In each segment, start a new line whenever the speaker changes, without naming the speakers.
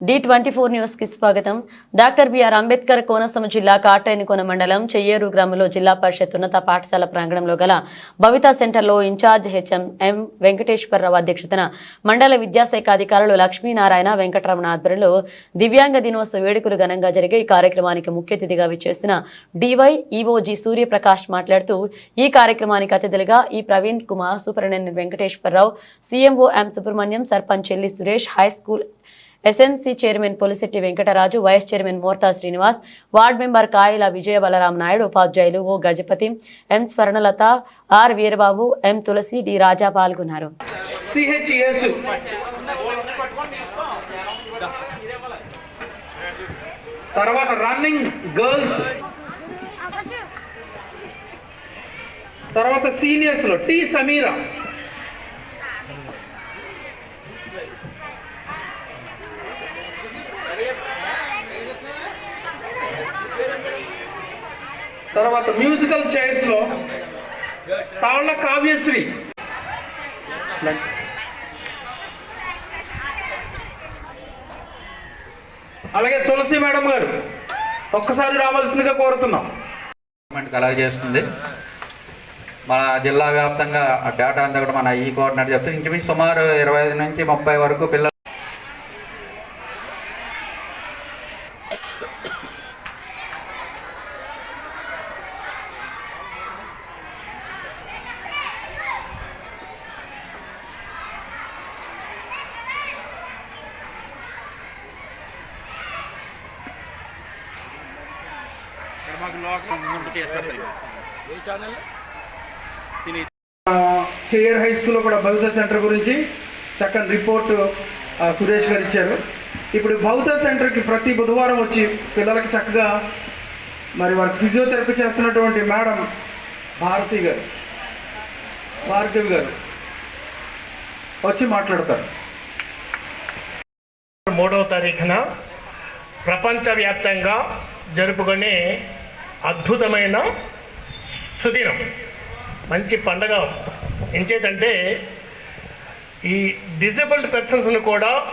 D twenty four న్యూస్కి స్వాగతం. Doctor BR Ambedkar Konaseema జిల్లా కాటైనికోన మండలం చెయ్యేరు గ్రామంలో జిల్లా పరిషత్ ఉన్నత పాఠశాల ప్రాంగణంలో గల భవితా సెంటర్లో ఇన్ఛార్జ్ హెచ్ఎం ఎం వెంకటేశ్వరరావు అధ్యక్షతన మండల విద్యాశాఖ అధికారులు లక్ష్మీనారాయణ వెంకటరమణ ఆధ్వర్యంలో దివ్యాంగ దినోత్సవ వేడుకలు ఘనంగా జరిగే ఈ కార్యక్రమానికి ముఖ్య అతిథిగా విచ్చేసిన డివై ఈఓజీ సూర్యప్రకాష్ మాట్లాడుతూ ఈ కార్యక్రమానికి అతిథులుగా ఈ Praveen Kumar superintendent Venkateswararao CMO M Subrahmanyam sarpanch Chelli Suresh high school SMC chairman Polisetti Venkataraju vice chairman Morta Srinivas ward member Kayala Vijaya Balaram Naidu ఉపాధ్యాయులు O Gajapathi M Swarnalatha R Veerababu M Tulasi D Raja పాల్గొన్నారు.
తర్వాత running girls. తర్వాత సీనియర్స్లో T Sameera. తర్వాత musical చైర్స్లో తాళ్ళ కావ్యశ్రీ. అలాగే తులసి madam గారు ఒక్కసారి రావాల్సిందిగా కోరుతున్నాం.
గవర్నమెంట్ కలగజేస్తుంది మన జిల్లా వ్యాప్తంగా ఆ డేటా అంతా కూడా మన ఈ కోఆర్డినేటర్ చెప్తే ఇంచుమించు సుమారు ఇరవై ఐదు నుంచి ముప్పై వరకు పిల్లలు
కేఆర్ హై స్కూల్లో కూడా బౌద్ధ సెంటర్ గురించి చక్కని రిపోర్ట్ సురేష్ గారు ఇచ్చారు. ఇప్పుడు బౌద్ధ సెంటర్కి ప్రతి బుధవారం వచ్చి పిల్లలకి చక్కగా మరి వారు ఫిజియోథెరపీ చేస్తున్నటువంటి మేడం భారతి గారు భార్గవి గారు వచ్చి మాట్లాడతారు.
మూడవ తారీఖున ప్రపంచవ్యాప్తంగా జరుపుకునే అద్భుతమైన సుదినం. మంచి పండగ. ఎంచేదంటే ఈ డిజేబుల్డ్ పర్సన్స్ను కూడా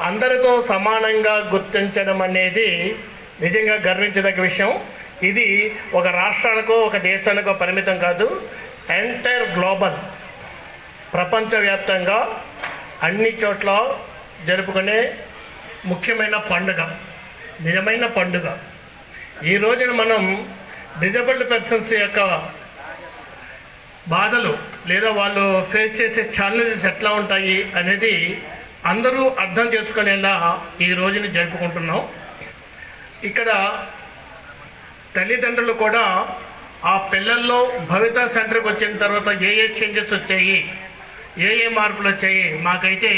అందరితో సమానంగా గుర్తించడం అనేది నిజంగా గర్వించదగ్గ విషయం. ఇది ఒక రాష్ట్రానికో ఒక దేశానికో పరిమితం కాదు. ఎంటైర్ గ్లోబల్ ప్రపంచవ్యాప్తంగా అన్ని చోట్ల జరుపుకునే ముఖ్యమైన పండుగ. నిజమైన పండుగ. ఈ రోజున మనం డిజబుల్డ్ పర్సన్స్ యొక్క బాధలు లేదా వాళ్ళు ఫేస్ చేసే ఛాలెంజెస్ ఎట్లా ఉంటాయి అనేది అందరూ అర్థం చేసుకునేలా ఈ రోజుని జరుపుకుంటున్నాం. ఇక్కడ తల్లిదండ్రులు కూడా ఆ పిల్లల్లో భవిత సెంటర్కి వచ్చిన తర్వాత ఏ ఏ చేంజెస్ వచ్చాయి ఏ ఏ మార్పులు వచ్చాయి మాకైతే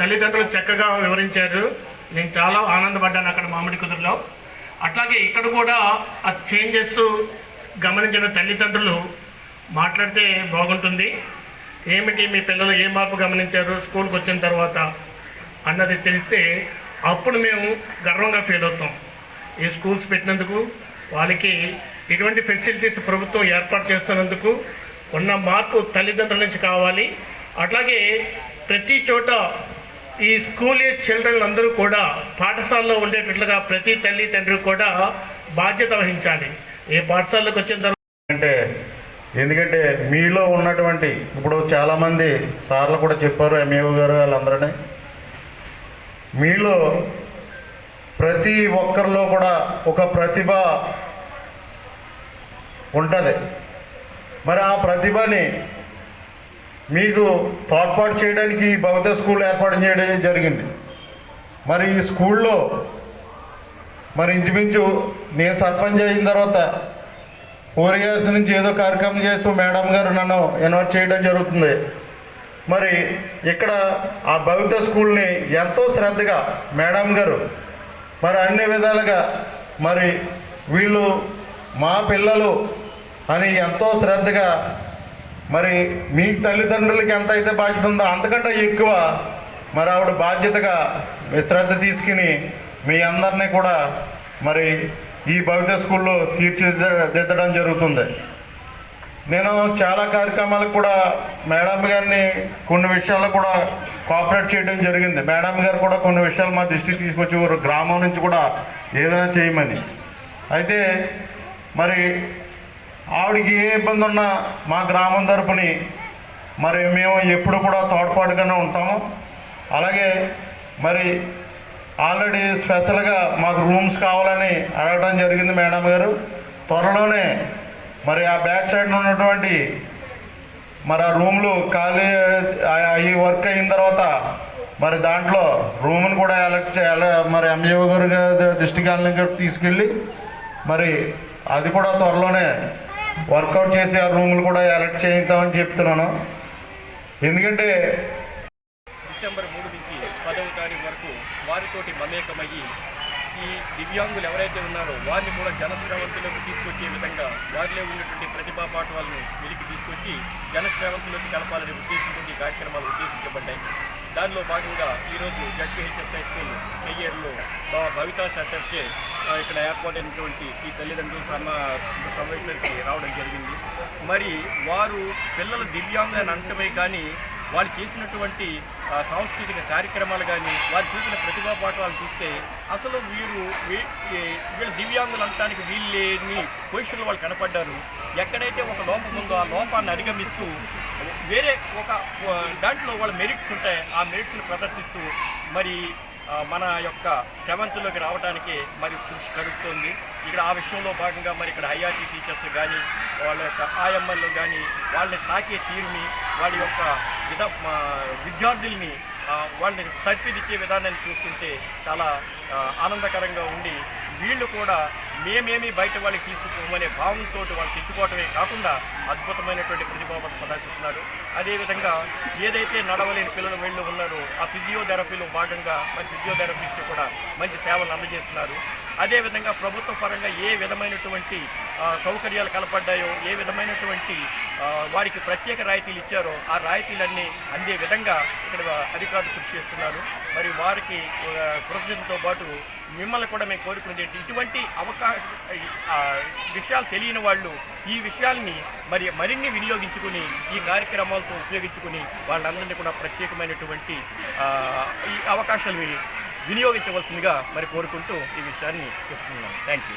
తల్లిదండ్రులు చక్కగా వివరించారు. నేను చాలా ఆనందపడ్డాను అక్కడ మామిడి కుదురులో. అట్లాగే ఇక్కడ కూడా ఆ చేంజెస్ గమనించిన తల్లిదండ్రులు మాట్లాడితే బాగుంటుంది. ఏమిటి మీ పిల్లలు ఏ మార్పు గమనించారు? స్కూల్కి వచ్చిన తర్వాత అన్నది తెలిస్తే అప్పుడు మేము గర్వంగా ఫీల్ అవుతాం. ఈ స్కూల్స్ పెట్టినందుకు వాళ్ళకి ఇటువంటి ఫెసిలిటీస్ ప్రభుత్వం ఏర్పాటు చేస్తున్నందుకు ఉన్న మార్పు తల్లిదండ్రుల నుంచి కావాలి. అట్లాగే ప్రతి చోట ఈ స్కూల్ ఏజ్ చిల్డ్రన్ అందరూ కూడా పాఠశాలలో ఉండేటట్లుగా ప్రతి తల్లి తండ్రి కూడా బాధ్యత వహించాలి. ఏ పాఠశాలకు వచ్చిన తర్వాత
అంటే ఎందుకంటే మీలో ఉన్నటువంటి ఇప్పుడు చాలామంది సార్లు కూడా చెప్పారు ఎంఏఓ గారు వాళ్ళందరినీ. మీలో ప్రతి ఒక్కరిలో కూడా ఒక ప్రతిభ ఉంటుంది. మరి ఆ ప్రతిభని మీకు తోడ్పాటు చేయడానికి ఈ భవిత స్కూల్ ఏర్పాటు చేయడం జరిగింది. మరి ఈ స్కూల్లో మరి ఇంచుమించు నేను సర్పంచ్ అయిన తర్వాత ఫోర్ ఇయర్స్ నుంచి ఏదో కార్యక్రమం చేస్తూ మేడం గారు నన్ను ఇన్వైట్ చేయడం జరుగుతుంది. మరి ఇక్కడ ఆ భవిత స్కూల్ని ఎంతో శ్రద్ధగా మేడం గారు మరి అన్ని విధాలుగా మరి వీళ్ళు మా పిల్లలు అని ఎంతో శ్రద్ధగా మరి మీ తల్లిదండ్రులకి ఎంత అయితే బాధ్యత ఉందో అంతకంటే ఎక్కువ మరి ఆవిడ బాధ్యతగా శ్రద్ధ తీసుకుని మీ అందరినీ కూడా మరి ఈ భవిత స్కూల్లో తీర్చిదిద్దడం జరుగుతుంది. నేను చాలా కార్యక్రమాలకు కూడా మేడం గారిని కొన్ని విషయాల్లో కూడా కోఆపరేట్ చేయడం జరిగింది. మేడం గారు కూడా కొన్ని విషయాలు మా దృష్టికి తీసుకొచ్చేవారు ఊరు గ్రామం నుంచి కూడా ఏదైనా చేయమని. అయితే మరి ఆవిడకి ఏ ఇబ్బంది ఉన్నా మా గ్రామం తరపుని మరి మేము ఎప్పుడు కూడా తోడ్పాటుగానే ఉంటాము. అలాగే మరి ఆల్రెడీ స్పెషల్గా మాకు రూమ్స్ కావాలని అడగడం జరిగింది మేడం గారు. త్వరలోనే మరి ఆ బ్యాక్ సైడ్ ఉన్నటువంటి మరి ఆ రూమ్లు ఖాళీ ఈ వర్క్ అయిన తర్వాత మరి దాంట్లో రూమ్ని కూడా ఎలక్ట్ చేయాలి మరి ఎంఏఓ గారు డిస్టిక్ తీసుకెళ్ళి మరి అది కూడా త్వరలోనే వర్కౌట్ చేసి ఆ రూములు కూడా అలర్ట్ చేయిద్దామని చెప్తున్నాను. ఎందుకంటే
డిసెంబర్ మూడు నుంచి పదవ తారీఖు వరకు వారితోటి మమేకమయ్యి ఈ దివ్యాంగులు ఎవరైతే ఉన్నారో వారిని కూడా జనశ్రవంతిలోకి తీసుకొచ్చే విధంగా వారిలో ఉన్నటువంటి ప్రతిభా పాఠవాలను వెలికి తీసుకొచ్చి జనశ్రవంతిలోకి కలపాలనే ఉద్దేశంతో ఈ కార్యక్రమాలు ఉద్దేశించబడ్డాయి. దానిలో భాగంగా ఈరోజు జడ్పీహెచ్ఎస్ హై స్కూల్ చెయ్యేరులో బా భవితా సెంటర్చే ఇక్కడ ఇక్కడ ఏర్పాటైనటువంటి ఈ తల్లిదండ్రులు సమ సమావేశానికి రావడం జరిగింది. మరి వారు పిల్లలు దివ్యాంగులని అంటమే కానీ వాళ్ళు చేసినటువంటి సాంస్కృతిక కార్యక్రమాలు కానీ వారు చూసిన ప్రతిభా పాఠాలు చూస్తే అసలు వీరు వీ- వీళ్ళు దివ్యాంగులు అనటానికి వీళ్ళు లేని పొజిషన్లో వాళ్ళు కనపడ్డారు. ఎక్కడైతే ఒక లోపం ఉందో ఆ లోపాన్ని అధిగమిస్తూ వేరే ఒక దాంట్లో వాళ్ళ మెరిట్స్ ఉంటాయి. ఆ మెరిట్స్ని ప్రదర్శిస్తూ మరి మన యొక్క సెవెంత్లోకి రావడానికి మరి కృషి కలుగుతుంది. ఇక్కడ ఆ విషయంలో భాగంగా మరి ఇక్కడ ఐఆర్టీ టీచర్స్ కానీ వాళ్ళ యొక్క ఆయమ్మలు కానీ వాళ్ళని సాకే తీరుని వాళ్ళ యొక్క విధ మా విద్యార్థుల్ని వాళ్ళని తర్పిదిచ్చే విధానాన్ని చూస్తుంటే చాలా ఆనందకరంగా ఉండి వీళ్ళు కూడా మేమేమి బయట వాళ్ళకి తీసుకుపోమనే భావంతో వాళ్ళు తెచ్చుకోవటమే కాకుండా అద్భుతమైనటువంటి ప్రతిభావం ప్రదర్శిస్తున్నారు. అదేవిధంగా ఏదైతే నడవలేని పిల్లలు వీళ్ళు ఉన్నారో ఆ ఫిజియోథెరపీలో భాగంగా మరి ఫిజియోథెరపిస్ట్ కూడా మంచి సేవలు అందజేస్తున్నారు. అదేవిధంగా ప్రభుత్వ పరంగా ఏ విధమైనటువంటి సౌకర్యాలు కలపడ్డాయో ఏ విధమైనటువంటి వారికి ప్రత్యేక రాయితీలు ఇచ్చారో ఆ రాయితీలన్నీ అందే విధంగా ఇక్కడ అధికారులు కృషి చేస్తున్నారు. మరి వారికి కృతజ్ఞతతో పాటు మిమ్మల్ని కూడా మేము కోరుకునేది ఇటువంటి అవకాశ విషయాలు తెలియని వాళ్ళు ఈ విషయాల్ని మరి మరిన్ని వినియోగించుకుని ఈ కార్యక్రమాలతో ఉపయోగించుకుని వాళ్ళందరినీ కూడా ప్రత్యేకమైనటువంటి ఈ అవకాశాలు వినియోగించవలసిందిగా మరి కోరుకుంటూ ఈ విషయాన్ని చెప్తున్నాను. Thank you